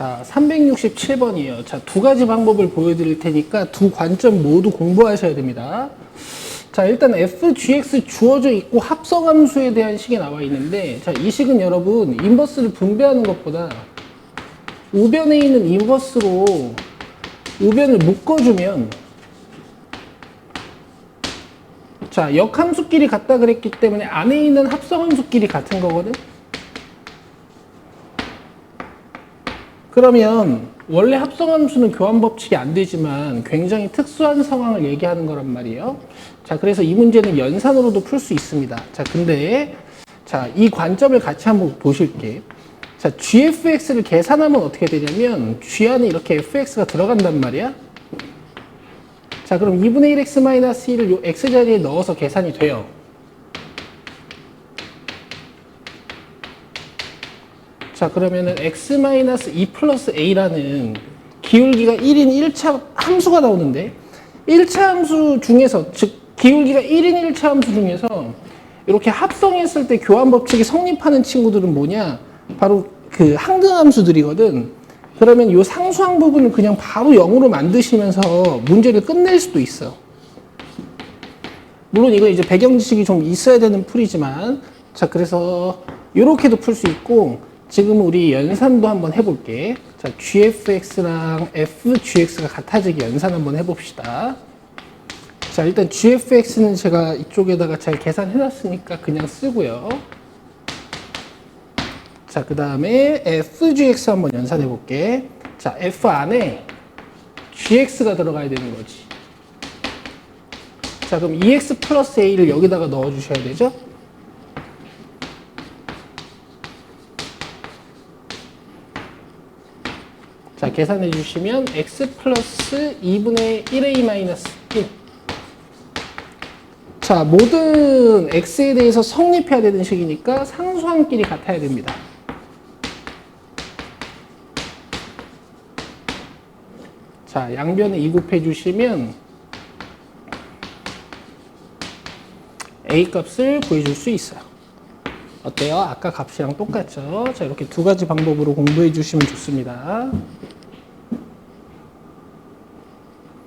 자, 367번이에요. 자, 두 가지 방법을 보여드릴 테니까 두 관점 모두 공부하셔야 됩니다. 자, 일단 fgx 주어져 있고 합성함수에 대한 식이 나와 있는데, 자, 이 식은 여러분, 인버스를 분배하는 것보다 우변에 있는 인버스로 우변을 묶어주면, 자, 역함수끼리 같다 그랬기 때문에 안에 있는 합성함수끼리 같은 거거든? 그러면 원래 합성함수는 교환 법칙이 안 되지만 굉장히 특수한 상황을 얘기하는 거란 말이에요. 자, 그래서 이 문제는 연산으로도 풀 수 있습니다. 자, 근데 자, 이 관점을 같이 한번 보실게. 자, gfx를 계산하면 어떻게 되냐면 g 안에 이렇게 fx가 들어간단 말이야. 자, 그럼 2분의 1x-1을 요 x 자리에 넣어서 계산이 돼요. 자 그러면은 x-2 플러스 a라는 기울기가 1인 1차 함수가 나오는데 1차 함수 중에서 즉 기울기가 1인 1차 함수 중에서 이렇게 합성했을 때 교환 법칙이 성립하는 친구들은 뭐냐? 바로 그 항등 함수들이거든. 그러면 이 상수항 부분을 그냥 바로 0으로 만드시면서 문제를 끝낼 수도 있어. 물론 이거 이제 배경 지식이 좀 있어야 되는 풀이지만 자 그래서 이렇게도 풀 수 있고 지금 우리 연산도 한번 해볼게. 자, gfx랑 fgx가 같아지게 연산 한번 해봅시다. 자, 일단 gfx는 제가 이쪽에다가 잘 계산해놨으니까 그냥 쓰고요. 자, 그 다음에 fgx 한번 연산해볼게. 자, f 안에 gx가 들어가야 되는 거지. 자, 그럼 2x 플러스 a를 여기다가 넣어주셔야 되죠? 자, 계산해 주시면 x 플러스 2분의 1a 마이너스 1. 자, 모든 x에 대해서 성립해야 되는 식이니까 상수항끼리 같아야 됩니다. 자, 양변에 이곱해 주시면 a 값을 구해줄 수 있어요. 어때요? 아까 값이랑 똑같죠? 자, 이렇게 두 가지 방법으로 공부해 주시면 좋습니다.